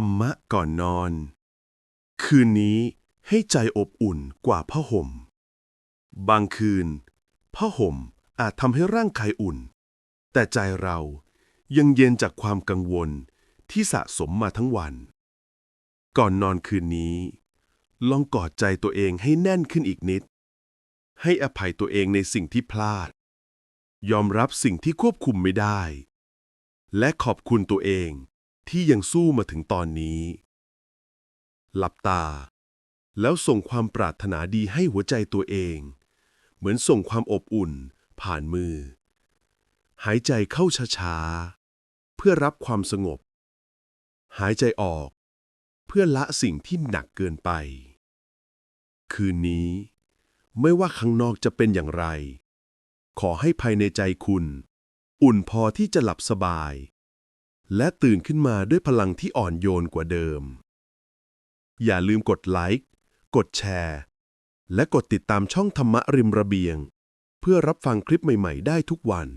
รรมะก่อนนอน คืนนี้ให้ใจอบอุ่นกว่าผ้าห่ม บางคืนผ้าห่มอาจทำให้ร่างกายอุ่น แต่ใจเรายังเย็นจากความกังวลที่สะสมมาทั้งวัน ก่อนนอนคืนนี้ ลองกอดใจตัวเองให้แน่นขึ้นอีกนิด ให้อภัยตัวเองในสิ่งที่พลาด ยอมรับสิ่งที่ควบคุมไม่ได้ และขอบคุณตัวเอง ที่ยังสู้มาถึงตอนนี้ หลับตา แล้วส่งความปรารถนาดีให้หัวใจตัวเอง เหมือนส่งความอบอุ่น ผ่านมือ หายใจเข้าช้าๆ เพื่อรับความสงบ หายใจออก เพื่อละสิ่งที่หนักเกินไป คืนนี้ ไม่ว่าข้างนอกจะเป็นอย่างไร ขอให้ภายในใจคุณ อุ่นพอที่จะหลับสบาย และตื่นขึ้นมาด้วยพลังที่อ่อนโยนกว่าเดิม อย่าลืมกดไลค์ กดแชร์ และกดติดตามช่องธรรมะริมระเบียง เพื่อรับฟังคลิปใหม่ ๆ ได้ทุกวัน